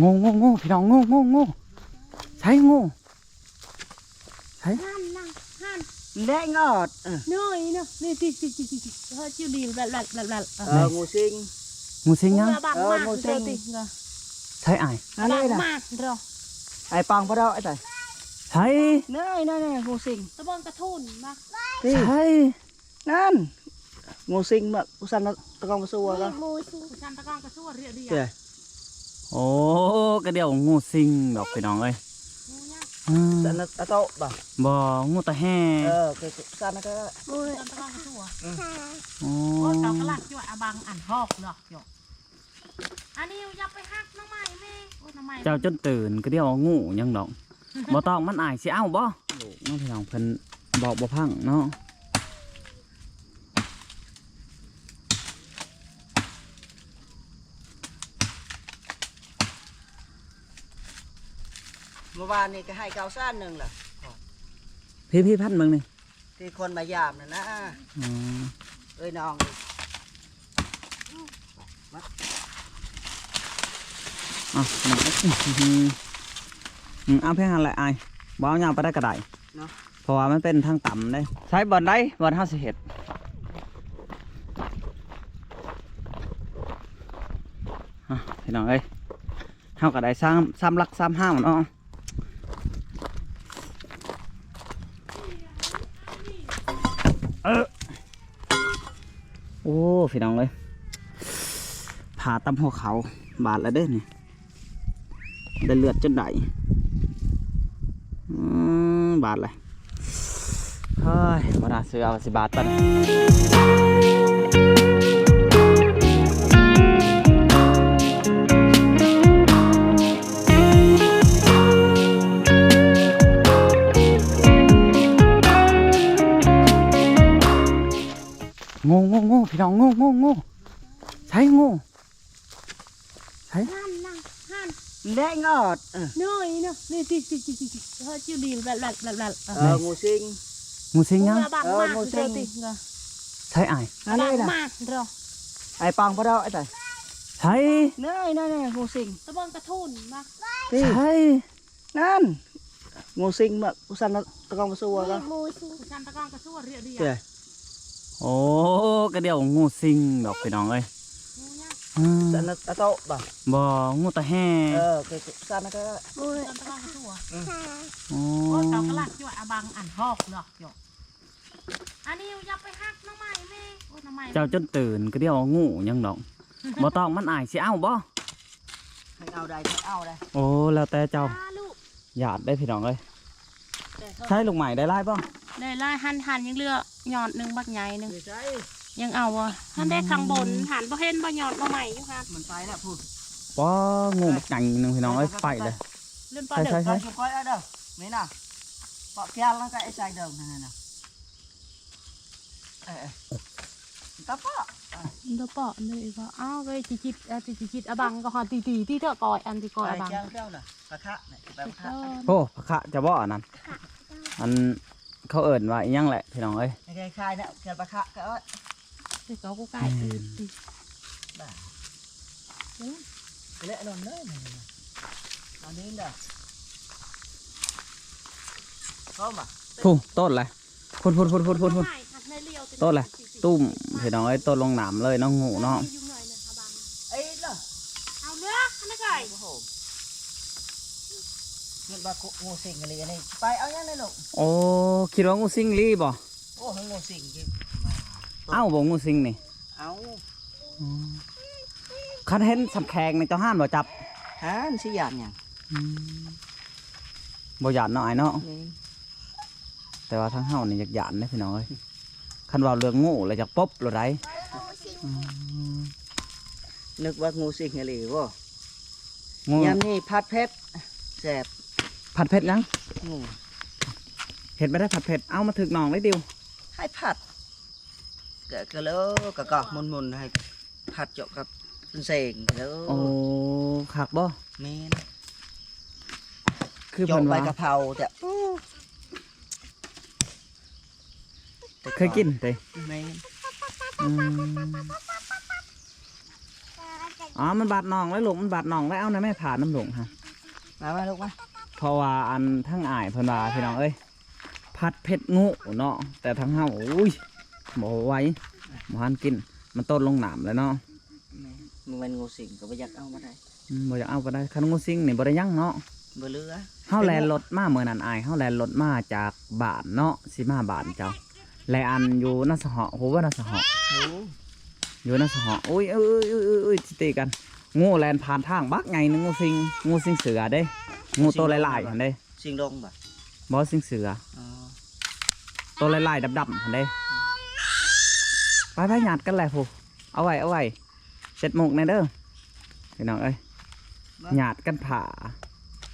งูงูงูพี่น้องงูงูงูใช่งูใช่หันนั่งหันแดงออดเออน้อยเนาะนี่ติติติติติเฮ้ยจิ้วดีแบบแบบแบบแบบเอองูสิงงูสิงยังบังเออมากงูสิเดี๋ยวงติเนาะใช่ไอ้ายนั่นเลยบังนะมากเดี๋ยวไอ้ปังพะเราไอ้แต่ใช่เน่ยนั่นน่ะงูสิงตะบองกระทุนมาที่ใช่นั่นงูสิงมาอุสันตะกองมาสู้กันมูสิฉันตะกองกระชั่วเรียเรียเจ้ โอ้ก็เดี๋ยวงูสิงดอกพี่น้องเอ้ยอืมสันตะโตะบ่บ่งูตะแห่เออคือสันนะก็ฉันตะกองกระชั่วโอ้โอ้ตอกกระลักจ้วอาบังอันหอกเนาะจ้ะอันนี้อย่าไปหักน้องใหม่แม่โอ้น้องใหม่เจ้าจนตื่นก็เดี๋ยวงูยังดอกบ่ต้องมันอายสิเอ้าบ่น้องพี่น้องเพิ่นบอกบ่พังเนาะ เมื่อวานนี่ก็ให้เกาซ่านหนึ่งแหละพี่พี่พันเบิ่งนี่ที่คนมายามน่ะนะอ๋อเอ้ยน้องอะน้องอื้อหืออืมเอาเพียงหันแหละอายบ่เอายาวไปได้ก็ได้เนาะเพราะว่ามันเป็นทางต่ำได้ใช้บอลได้บอลเฮาสิเฮ็ดอะพี่น้องเอ้ยเฮาก็ได้ซ้ำซ้ำลักซ้ำห้ามเนาะเออโอ้ พี่น้องเอ้ยผ่าตำหัวเขาบาดแล้วเด้อนี่ได้เลือดจนได้อืมบาดเลยเฮ้ยบาดาซื้อเอาสิบาทตันงูงูงูพี่น้องงงู งูใช่งูใช่หันนั่งหันแดงออดเออน้อยเนาะนี่ติติติติเฮ้ยจิ้วดีแบบแบบแบบแบบเอองูสิงงูสิงยังบังเออมากงูสิเดี๋ยวงติเนาะใช่ไอ้ายนั่นเลยนะมากเดี๋ยวไอ้ปังพะเราไอ้แต่ใช่เน่ยนั่นน่ะงูสิงตะบองกระทุนมาที่ใช่นั่นงูสิงมาอุสันตะกองมาสู้กันมูสิฉันตะกองกระชั่วเรียเรียเจ้โอ้ก็เดี๋ยวงูสิงดอกพี่น้องเอ้ย อืมสันตะโตะบ่บ่งูตะแห่เออคือสันนะก็ฉันตะกองกระชั่วโอ้โอ้ตอกกระลักจ้วอาบังอันหอกเนาะจ้ะอันนี้อย่าไปหักน้องใหม่แม่โอ้น้องใหม่เจ้าจนตื่นก็เดี๋ยวงูยังดอกบ่ต้องมันอายสิเอ้าบ่ให้เอาได้ให้เอาได้โอ้แล้วแต่เจ้าตาลูกหยาดได้พี่น้องเอ้ยใช้ลูกใหม่ได้ไล่บ่ได้ไล่หันหันยังเหลือหยอดหนึ่งบักใหญ่หนึ่งไม่ใช่ ยังเอาอะหันได้ข้างบนหันบ่เห็นบ่หยอดบ่ใหม่อยู่ค่ะมันไปแล้วพูดบ่งูบักใหญ่หนึงพี่น้องเอ้ยไปเลยเล่นปลาใช่เด็กใช่เราจะคอยเอาเด้อไม่น่ะปอกแก้วแล้วก็ไอ้ใจเดิมนั่นน่ะเออตาป้าเดี๋ยวปอเลยก็อ้าวไปจิจิตอะจิจิตอบังก็หอตีตีที่เถอะก่อยอันที่ก่อยอไอ้บังแก้วเจ้าน่ะปลาคะเนี่ยปลาคะโอ้พระคะจะบ่อันนั้นอันเขาเอิ้นว่าอีหยังแหละพี่น้องเอ้ยไอ้คลายเนี่ยแก้วปลาคะก็ เอ้ยเด็กเขาก็ไก่ตีตีเละนนเลยอันนี้เด้อเข้ามาพุ่ต้นเลยพุ่นพุ่นพุ่นพุ่นพุ่นพุ่นต้นอะไรตุ้มพี่น้องเอ้ยต้นลงหนามเลยน้องงูเนาะไอ้เด้อเอาเลือกอันนี้ไก่โอ้โหเงินบางูสิงอะไรนี่ไปเอายังไงลูกโอ้คิดว่างูสิงลีบ่โอ้งูสิงคือ เอ้าบ่งูสิงนี่เอาคันเห็นสำแขงในเจ้าห้านบ่จับฮะสิยานยังบ่หยาดเนาะไอ้เนาะนี่แต่ว่าทั้งเฮานี่อยากหยาดนะพี่น้องเอ้ยคันว่าเรื่องงูแล้วจากปบหรือไรนึกว่างูสิงอะไรวะงูยามนี่พัดเพชรแสบผัดเผ็ดยังงูเห็ดไม่ได้ผัดเผ็ด เอามาถึกหนองได้เดียวให้ผัด ก็ก็แล้วก็ก็มุนมุนๆให้ผัดเจาะกับเป็นเสงแล้วโอ้คักบ่แม่นคือเจาะเพิ่นใบว่ากะเพราจะเคยกินเต้แม่นอืมอ๋อมันบาดหนองแล้วลูกมันบาดหนองแล้วเอานะแม่ผ่าน้ำหลงฮะมามาลูกมาเพราะว่าอันทั้งอายเพิ่นว่าพี่น้องเอ้ยผัดเผ็ดงูเนาะแต่ทั้งเฮาอุ้ย บ่ไหวบ่หันกิน มันต้นลงหนามแล้วเนาะแม่มึงเป็นงูสิงก็บ่อยากเอามาได้อืมบ่อยากเอาก็ได้คันงูสิงนี่บ่ได้ยังเนาะบ่เหลือเฮาแลนรถมาเมื่อนั้นอายเฮาแลนรถมาจากบ้านเนาะสิมาบ้านเจ้าแลอันอยู่นาสหะโหว่านาสหะโอ้อยู่นาสหะอุ้ยเอ้ยเอ้ยเอ้ยเอ้ยสิตีกันงูแลนผ่านทางบักไงนึงงูสิงงูสิงเสือเด้งูตัวหลายๆหั่นเด้สิงดงบ่บ่สิงเสืออ๋อตัวลายๆดำๆหั่นเด้ ไปไปหยาดกันแหละผู้เอาไว้เอาไว้เจ็ดโมงในเด้อพี่น้องเอ้ยหยาดกันผ่า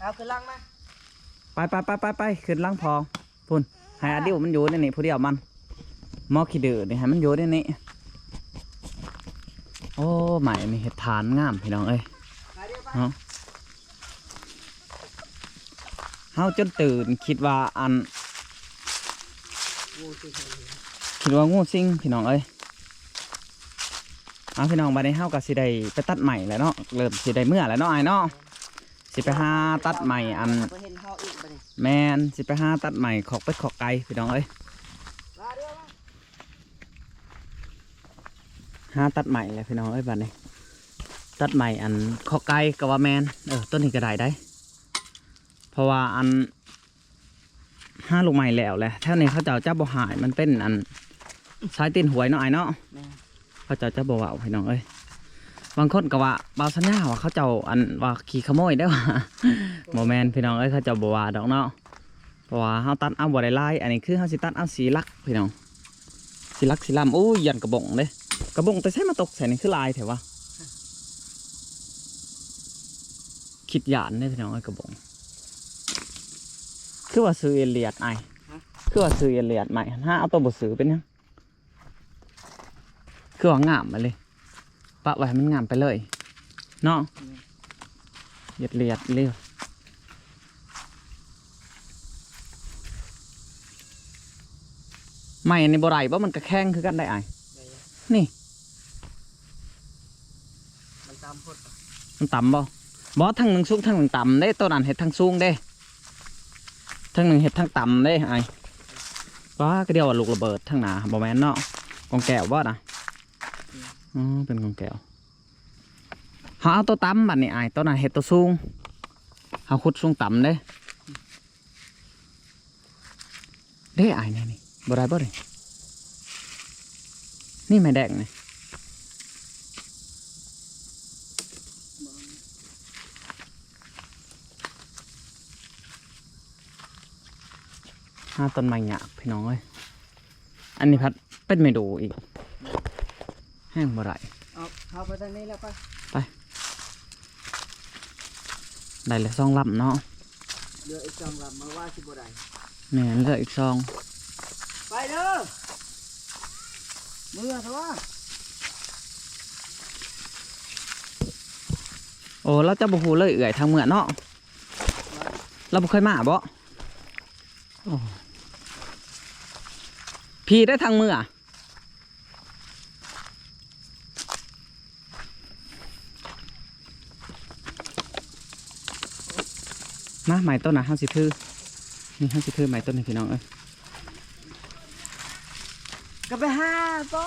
เอาขึ้นลังมาไปไปไปไปไปขึ้นล่างพอพุ่นให้อาดิวมันอยู่ในนี่ผู้เดียวมันหมอขี้ดื้อนี่ให้มันอยู่ในนี่โอ้ใหม่มีเห็ดฐานงามพี่น้องเอ้ยไปเดี๋ยวไปเนาะเฮาจนตื่นคิดว่าอันงูสิงคิดว่างูซิงพี่น้องเอ้ย เอาพี่น้องบัดนี้เฮาก็สิได้ไปตัดใหม่แล้วเนาะเริ่มสิได้เมื่อแล้วเนาะไอ้เนาะสิไปหาตัดใหม่อันบ่เห็นเฮาอีกบัดนี้แมนสิไปหาตัดใหม่ขอกเป็ดขอกไก่พี่น้องเอ้ยมาเดี๋ยวมาหาตัดใหม่เลยพี่น้องเอ้ยบัดนี้ ตัดใหม่อันขอกไก่ก็ว่าแมนเออต้นนี้ก็ได้ได้ เพราะว่าอันห้าลูกใหม่แล้วแหละถวนี้เขาเจ้าเจ้าบ่หายมันเป็นอันสายตีนหวยเนาะไอ้เนาะ เขาเจ้าจะบอกว่าพี่น้องเอ้ยบางคนก็ว่าบาสัญญาว่าเขาเจ้าอันว่าขี่ขโมยได้ว่าโมแมนพี่น้องเอ้ยเขาเจ้าบอกว่าดอกเนาะเพราะว่าเขาตัดเอาบ่ได้ลายอันนี้คือเขาสิตัดเอาสีลักพี่น้องสีลักสีลำโอ้ยยันกระบงเลยกระบงแต่ใช้มาตกใส่นี่คือลายเถอะวะคิดหยานเนี่ยพี่น้องเอ้กระบงคือว่าซื้อเอเลียดไอคือว่าซื้อเอเลียดใหม่ห้าเอาตัวบทซื้อเป็นยัง คือว่างามมาเลยปะไว้มันงามไปเลยเนาะเหยียดเลียดเรียวไม่อันบ่อไรว่ามันกระแข้งคือกันได้ไอ้นี่ มันตามพดมันต่ำบ่บอทั้งหนึ่งสูงทั้งหนึ่งต่ำได้ตัวนั้นเห็ดทั้งสูงได้ทั้งหนึ่งเห็ดทั้งต่ำได้ไอ้ว่าก็เดียวว่าลูกระเบิดทั้งหนาบ่แม่นเนาะกองแก้วบ่นะ อ๋อเป็นกองแก้วเขาเอาตัวต่ำบัดนี้ไอ้ตัวนั้นเห็ดตัวสูงเขาขุดสูงต่ำเด้เด้ไอ้นี่นี่บ่ได้บ่เลยนี่ไม่แดงนี่ห้าต้นไม้หยาบพี่น้องเอ้ยอันนี้พัดเป็นเมดูอีก ห้งบ่ไรเอาเข้าไปทางนี้แล้วไปได้เลยซองลำเนาะเดี๋ยวอีกสองลำมาว่าสิบ่ได้แม่นเหลืออีกซอง ไปเด้อมือซะว่าโอ้เราจะบ่ฮู้เลยเอื่อยทางเมื่อเนาะเราบ่เคยมาบ่โอ้พี่ได้ทางเมื่อ มาใหม่ต้นนะห้าสิบพือนี่ห้าสิบพือใหม่ต้นนี่พี่น้องเอ้ยก็ไปหาบ่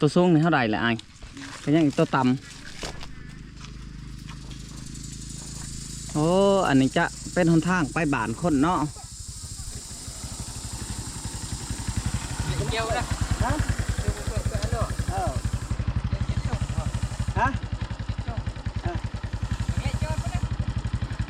ตัวสูงนี่เท่าไหร่แหละไอ้เป็นยังอีกตัวต่ำโอ้ อันนี้จะเป็นหนทางไปบ้านคนเนาะ เออ hả Ờ. chiều đâu chứ chiều nhớ bây giờ บ้านได้ไอ้นี่ ฮะ บ้านได้ chuột sạp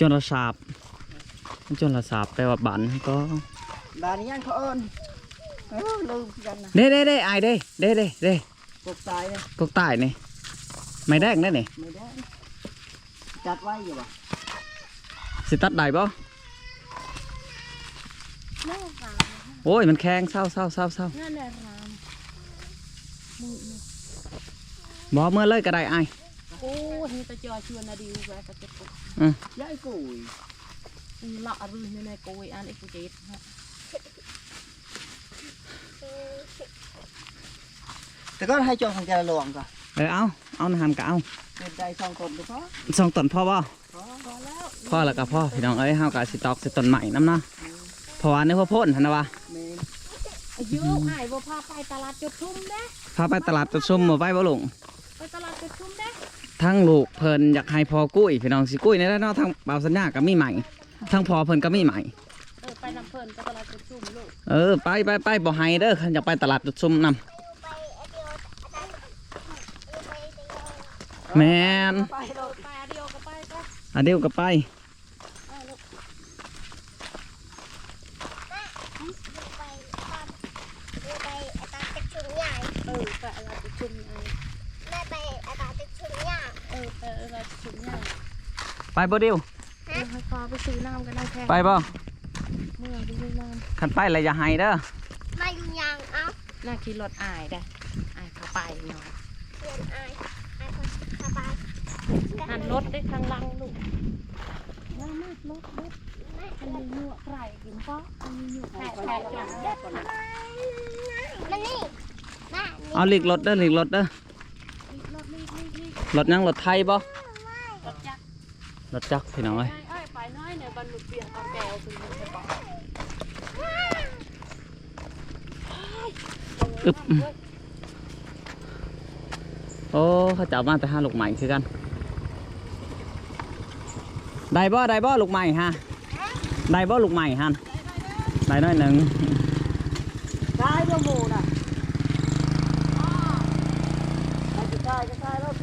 จนระสาบจนระสาบแปลว่าบ้านก็ bà đi ăn khó ơn ừ, lưu gần nè เด้เด้เด้ไอ้เด้เด้เด้เด้ cục tài đây กกใต้นี่ไม่แดงได้นี่ mày đấy chặt quay gì bà สิตัดได้บ่แม่ฝากมาให้โอ้ยมันแข็งเศร้าเศร้าเศร้าเศร้านั่นแหละรามมือมือบ่เมื่อเลยก็ได้ไอ้ายโอ้เฮตะจอยชวนนาดิวแวะกระเจ็บปุ๊บยายกุยเลาะรื้อในในโกยอันเอ็กซ์เจ็ดฮะแต่ก็ให้จองของแกละหลวงก่อนเออเอาเอาน้ำก็เอาเป็นได้สองคนก็พอสองต้นพ่อบ่พอแล้ว พ่อแล้วก็พ่อพี่น้องเอ้ยเฮาก็สิตอกสิต้นใหม่น้ำเนาะเพราะว่าในพ่อโพ่นหั่นนะวะแม่นอายุหายบ่พาไปตลาดจุดทุ่มเด้พาไปตลาดจุดซุ่มมาไว้บ่ลุงไปตลาดจุดทุ่มเด้ทั้งลูกเพิ่นอยากให้พ่อกุ้ยพี่น้องสิกุ้ยในแล้วเนาะทั้งบ่าวสัญญาก็มีใหม่ทั้งพ่อเพิ่นก็มีใหม่เออไปนำเพลินไปตลาดจุดทุ่มลูกเออไปไปไปบ่ให้เด้อคันอยากไปตลาดจุดซุ่มนํแม่นไปโดดไปอันเดียวก็ไปไปอะเดี๋ยวก็ไปไปลูก ไปตามไปอาตาตึกชุนใหญ่ เออไปตลาดจุดทุ่มเออ แม่ไปอาตาตึกชุนใหญ่ เออไปตลาดจุดทุ่มเนี่ย ไปบ่เดียวเออให้พาไปซื้อน้ำกันได้แค่ไปบ่เมื่อไปซื้อน้คันไปแล้วอย่าให้เด้อมาอยู่ยังเอ้าำน่าขี่รถอายได้อายเขาไปหน่อยเรียนอายอายคนสบายหันรถได้ทางลังลูกน้ำมืดรถรถมันมีหยวกไก่กินเพราะมันมีหยวกแผลแผลจนเด็ดนะมานี่มาเอาหลีกรถเด้อหลีกรถเด้อรถนี่นี่นี่รถยังรถไทยบ่รถจักร รถจักรพี่น้องเอ้ยเอ้ยไปน้อยเนี่ยบรรลุเปลี่ยนตอนแก้วคุณจะบอกอึบโอ้เขาจะเอามาแต่ห้าลูกใหม่คือกัน ได้บ่ได้บ่ลูกใหม่ฮะ ได้บ่ลูกใหม่ฮะได้น้อยหนึ่งได้เรื่องหมูน่ะไปจะได้ก็ได้แล้วไป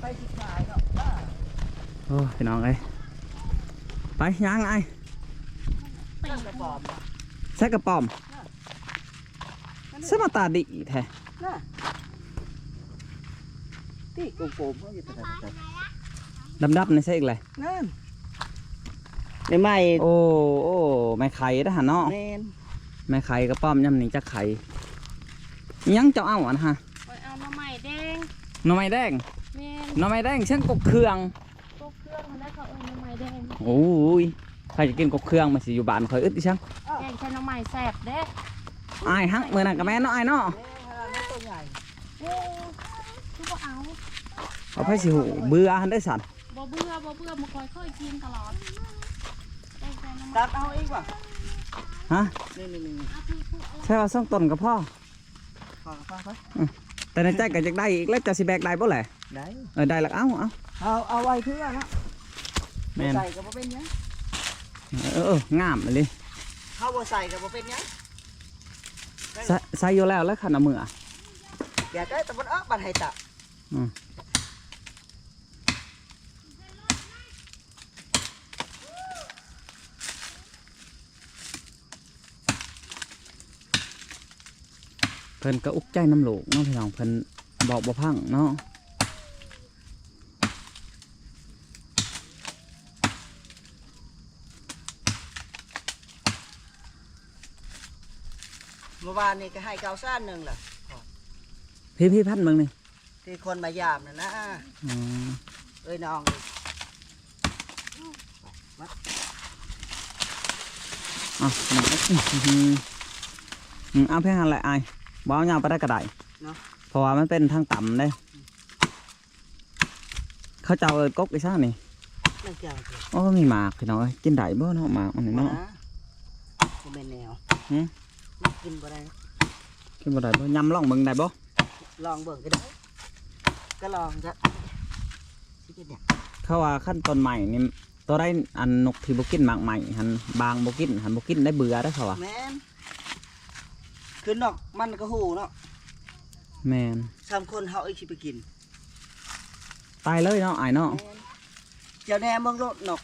ไปสิขายเนาะ โอ้พี่ น้องเอ้ยไปย่างไอ้ตีกระปอมน่ะใส่กระป๋อมใส่มาตาดีแท้น่ะที่โกงๆเขาอยู่แต่แต่แต่ดำๆในใส่อีกเลยนั่นในไม้โอ้โอ้แม่ไข่ทหารเนาะแมนแม่ไข่กระป๋อมยำนี้จะไข่ยังเจ้าเอาอะนะฮะไปเอาหน้ำใหม่แดงหน่อไม้แดงแม่นหน่อไม้แดงเช่นกบเครื่อง โอ้ยใครจะกินกบเครื่องมาสิอยู่บ้านคอยอึดดิช่างแกงใช้หน้ำใหม่แซ่บเด้อายฮังเมื่อนั้นกับแม่เนาะอายเนาะแม่ขนาดนั้นตัวใหญ่โอ้คือบ่เอาเอาไปสิหูเบื่อหันได้สันบ่เบื่อบ่เบื่อมาคอยค่อยกินตลอดแกงใช้หน้ำใหม่ตัดเอาเองว่ะฮะนี่นี่นี่เอาที่ผู้เอาใช่ว่าส่งต้นกับพ่อพอพอพอแต่ในใจก็จะได้อีกแล้วจะสิแบกได้บ่แหละได้เออได้แล้วเอาเอาเอาเอาไว้เพื่อนะ แม่น ใส่ก็บ่เป็นหยังเออเอองามเลยเขาบ่ใส่ก็บ่เป็นหยังใส่ใส่อยู่แล้วแล้วขันเอามืออะอยากได้แต่มันเออบัดให้ตะอืม เพิ่นก็อุกใจน้ำโหลกเนาะพี่น้องเพิ่นบอกบ่พังเนาะ วานนี่ก็ให้เกาซ่านหนึงล่ะพี่พี่พันเบิ่งนี่ที่คนมายามน่ะนะอ๋อเอ้ยน้องอะน้องอื้อหืออืมเอาเพียงหันแหละอายบ่เอายาวไปได้ก็ได้เนาะเพราะว่ามันเป็นทางต่ำเด้เขาเจ้าเอิ้นกกอีซ่านี่นั่นเกี่ยวกับโอ้มีหมากพี่น้องเอ้ยกินได้บ่เนาะหมากมันนี่นะเนาะ บ่แม่นแนวหืมมัน กินบ่ได้กินบ่ได้บ่ยำลองเบิ่งได้บ่ลองเบิ่งก็ได้ก็ลองจ้ะสิเป็นหยังเขาว่าขั้นตอนใหม่นี่ตัวได้อันนกที่บ่กินหมากใหม่หันบางบ่กินหันบ่กินได้เบื่อได้อเขาว่าแม่นคือนอกมันก็หูเนาะแม่นสามคนเฮาอีกสิไปกินตายเลยเนาะอายเนาะแม่นเจ้าแหน่เบิ่งโลดนอก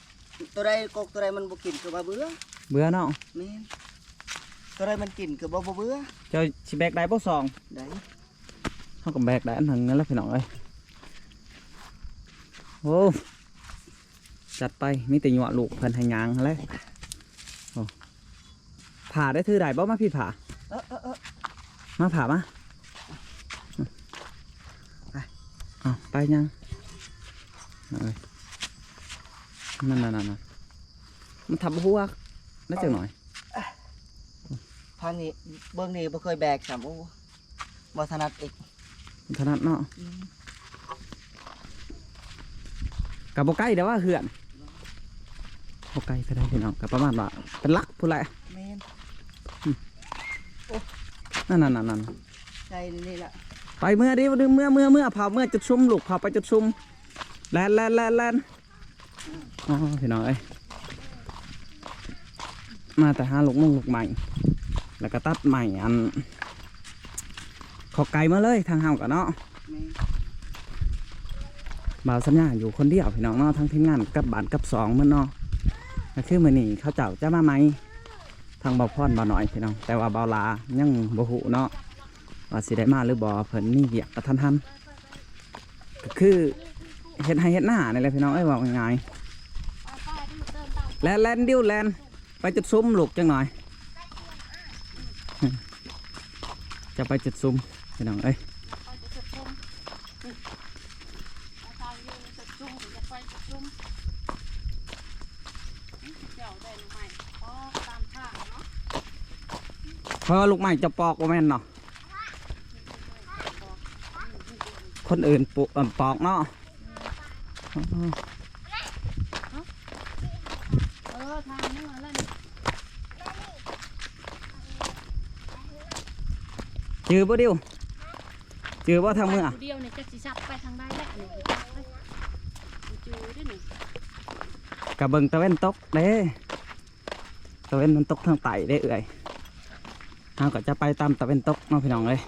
ตัวใดกกตัวใดมันบ่กินก็บ่เบื่อเบื่อเนาะแม่น ตัวใดมันกินก็บ่บ่เบื่อเจ้าสิแบกได้บ่ซองได้เฮาก็แบกได้อันหนึงนั่นแหละพี่น้องเอ้ยโอ้จัดไปมีแต่หยวลูกเพิ่นให้ยางแล้วโอ้ผ่าได้ถือได้บ่มาพี่ผ่าเออเออเออมาผ่ามาเอาไปยังเอาเลยนั่นนั่นนั่นนั่นมันทับหัวน่าจะหน่อยทางนี้เบื้องนี้บ่เคยแบกสามโอ้บ่ถนัดอีกมันถนัดเนาะกับโบใกล้เดี๋ยวว่าเหือนโบใกล้ก็ได้พี่น้องกับประมาณว่าเป็นลักพูดแหละแม่นนั่นนั่นนั่นนั่นใจนี่ล่ะไปเมื่อดิเมื่อเมื่อเมื่อเผาเมื่อจุดซุ่มลูกเผาไปจุดซุ่มแลนแลนแลนแลนอ๋อพี่น้องเอ้ยมาแต่หาลูกมุ่งลูกใหม่ แล้วก็ตัดใหม่อัน ขอไก่มาเลยทางเฮากันเนาะบ่าวสัญญาอยู่คนเดียวพี่น้องเนาะทั้งทีมงานกับบ้านกับสองเมื่อเนาะคือมื้อนี้เขาเจ้าจะมาไหมทางเบาวพรบ่หน่อยพี่น้องแต่ว่าเบาวลายังบ่ฮู้เนาะว่าสิได้มาหรือบ่เพิ่นมีเวียกกระทันหันก็คือเฮ็ดให้เฮ็ดหน้านี่แหละพี่น้องเอ้ยว่าง่ายแลนแลนดิ้วแลนไปจุดซุ้มลูกจังหน่อย จะไปจุดซุ้มพี่น้องเอ้ยไปจะจุดจุ่มนี่เอาทางยืนจุดจุ่มจะไปจุดจุ่มนี่เดี๋ยวได้หรือไม่อ๋อตามทางเนาะเพราะว่าลูกไม้จะปอกว่าแม่นเนาะคนอื่นปลูกเอิ่มปอกเนาะ เออทางนี้มาแล้วนี่ จื อบ่เดิวเจอบ่ทางเมื่อเดียวเนี่ยจะสิชับไปทางใดแหละนี่ไปไปจือด้วยนี่กับเบิงตะเว้นตกเด้ตะเว้นมันตกทางไตเด้เอื่อยเราก็จะไปตามตะเว้นตกเนาะพี่น้องเลย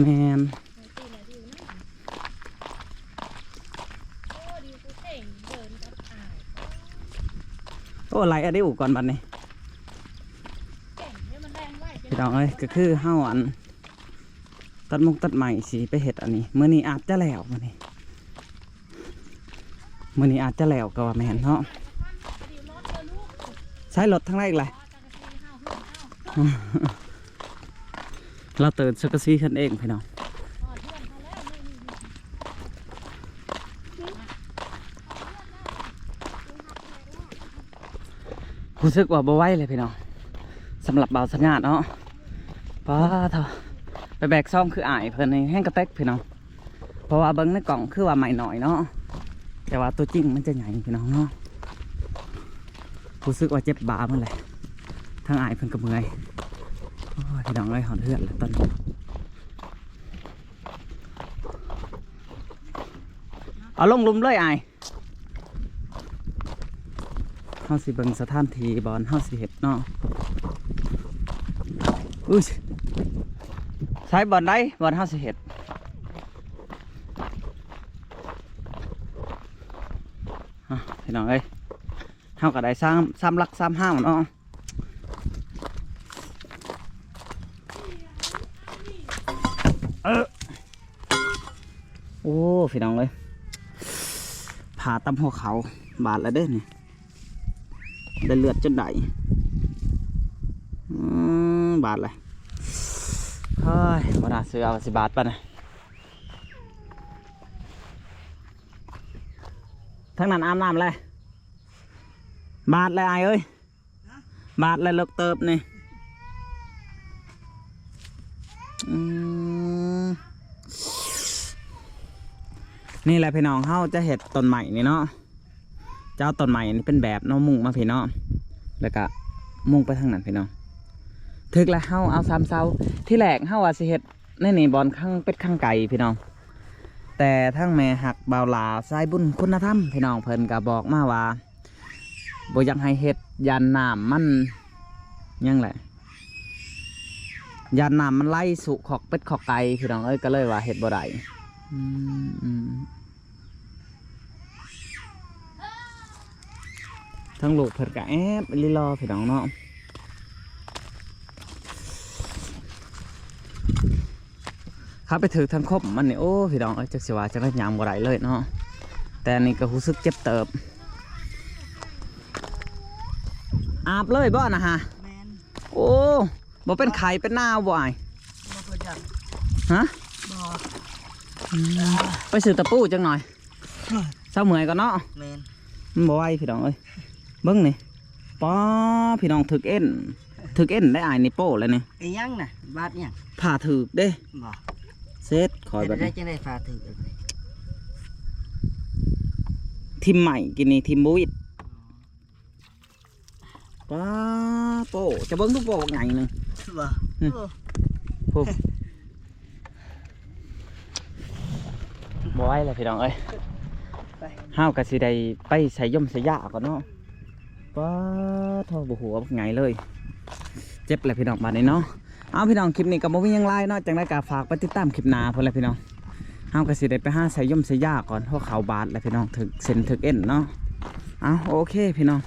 แมน ตีนะดิวนะโอ้ดิวกูเก่งเดินกับอาย โอ้ไหลอะไดิวก่อนบัดนี้เก่งเนี่ยมันแรงไว้พี่น้องเอ้ยก็คือเฮาอัน ตัดมุกตัดใหม่สีไปเห็ดอันนี้มื้อนี้อาจจะแล้วมื้อนี้มื้อนี้อาจจะแล้วก็ว่าแม่นเนาะดิวรอใช้รถทั้งไรอีกเลยอ๋อจักราเพื่อนเอ้าเราเตินสกซีขึ้นเองพี่น้อง อ๋อเพื่อนเขาแล้วนี่นี่นี่ รู้สึกว่าบ่ไหวเลยพี่น้องสำหรับเบาสัญญาณเนาะป้าเถอะไปแบกซ่องคืออายเพิ่นนี่แห้งกระเต็กพี่น้องเพราะว่าเบิ้งในกล่องคือว่าใหม่หน่อยเนาะแต่ว่าตัวจริงมันจะใหญ่พี่น้องเนาะรู้สึกว่าเจ็บบ่าเมื่อไหร่ทางอายเพิ่นก็เมื่อยพี่น้องเลยหอนเหือดแล้วตอนนี้เอาลงหลุมเลยอาย เฮาสิเบิงสถานที่บอนเฮาสิเฮ็ดเนาะอุ้ยใช้บอนได้บอนเฮาสิเฮ็ดพี่น้องเอ้ยเฮาก็ได้ซ้ำซ้ำลักซ้ำห้ามเนาะเออโอ้พี่น้องเลยผ่าตำหัวเขาบาดแล้วเด้อนี่ ได้เลือดจนได้บาทเลยเฮ้ยบนาซื้อเอาสิบาทป่ะนะทั้งนั้นอาบน้ำเลยบาทเลยไอายเอ้ย บาทเลยเลิกเติบนี่นี่แหละพี่น้องเฮาจะเห็ดต้นใหม่นี่เนาะ จ้าต้นใหม่นี่เป็นแบบเน้องมุ่งมาพี่น้องแล้วก็มุ่งไปทางนั้นพี่น้องถึกแล้วเฮาเอาสามเสาที่แรกเฮาว่าสิเฮ็ดในนี่บอลข้างเป็ดข้างไก่พี่น้อง แต่ทั้งแม่หักเบาหลาสายบุญคุณธรรมพี่น้องเพิ่นก็บอกมาว่าบ่อยากให้เฮ็ดยันน้ำมันยังแหละยันน้ำมันไล่สุขอกเป็ดขอกไก่พี่น้องเอ้ยก็เลยว่าเฮ็ดบ่ได้อืมอืม ทั้งลูกเพิ่นก็แอบลิรอพี่น้องเนาะขับไปถือทางคบมันนี่โอ้พี่น้องเอ้ยจักสิว่าจะได้ยางบ่ได้เลยเนาะแต่อันนี่ก็รู้สึกเจ็บเติบ อาบเลยบ่นะฮะแมนโอ้บ่เป็นไข่เป็นหน้าบ่อ้ายบ่เพิ่นจังฮะบ่ไปซื้อตะปูจังหน่อยเศร้าเมื่อยก่อนเนาะแมนมันบ่ไหวพี่น้องเอ้ย เบิ่งนี่ป้าพี่น้องถึกเอ็นถึกเอ็นได้อายนี่โป้เลยนี่ไอ้ยังน่ะบาดยังผ่าถึกเด้บ่เซ็ตคอยแบเป็บนได้นี้จังได้ฟ้าถึกเลยทิมใหม่กินนี่ทิมบุยป้าโป้จะเบิ่งทุกโป้ไงหนึงบ่อืม โอ้พูดบ่ไหวเลยพี่น้องเอ้ยไปห้าวกะสิได้ไปใส่ย่อมใส่ยาก่อนเนาะ ป้าทอบหัวไงเลย เจ็บเลยพี่น้องบานนี้เนาะเอาพี่น้องคลิปนี้กับโมวิ่งยังไล่เนาะจังได้กาฝากไปติดตามคลิปหนาเพิ่นแหละพี่น้องห้ามกะสีได้ไปห้าใส่ย่อมใส่ยาก่อนเพราะเขาบาดแล้วพี่น้องถึกเส้นถึกเอ็นเนาะเอาโอเคพี่น้อง